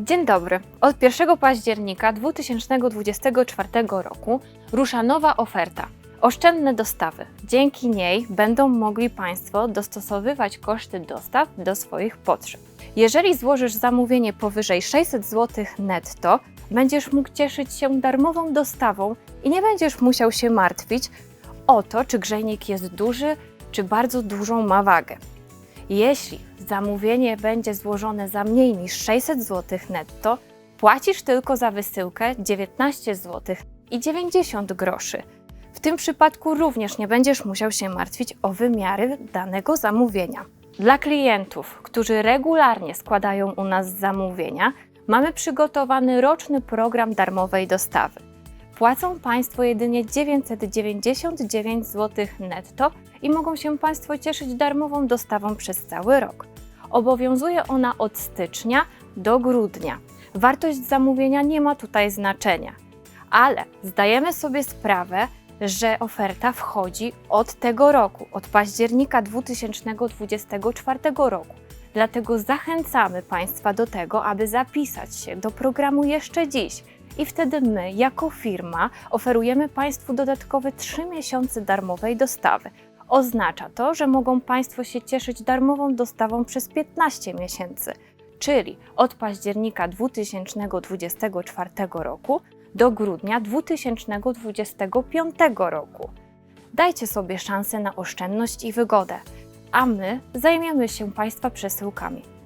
Dzień dobry. Od 1 października 2024 roku rusza nowa oferta. Oszczędne dostawy. Dzięki niej będą mogli Państwo dostosowywać koszty dostaw do swoich potrzeb. Jeżeli złożysz zamówienie powyżej 600 zł netto, będziesz mógł cieszyć się darmową dostawą i nie będziesz musiał się martwić o to, czy grzejnik jest duży, czy bardzo dużą ma wagę. Jeśli zamówienie będzie złożone za mniej niż 600 zł netto, płacisz tylko za wysyłkę 19 zł i 90 groszy. W tym przypadku również nie będziesz musiał się martwić o wymiary danego zamówienia. Dla klientów, którzy regularnie składają u nas zamówienia, mamy przygotowany roczny program darmowej dostawy. Płacą Państwo jedynie 999 zł netto i mogą się Państwo cieszyć darmową dostawą przez cały rok. Obowiązuje ona od stycznia do grudnia. Wartość zamówienia nie ma tutaj znaczenia, ale zdajemy sobie sprawę, że oferta wchodzi od tego roku, od października 2024 roku. Dlatego zachęcamy Państwa do tego, aby zapisać się do programu jeszcze dziś. I wtedy my, jako firma, oferujemy Państwu dodatkowe 3 miesiące darmowej dostawy. Oznacza to, że mogą Państwo się cieszyć darmową dostawą przez 15 miesięcy, czyli od października 2024 roku do grudnia 2025 roku. Dajcie sobie szansę na oszczędność i wygodę, a my zajmiemy się Państwa przesyłkami.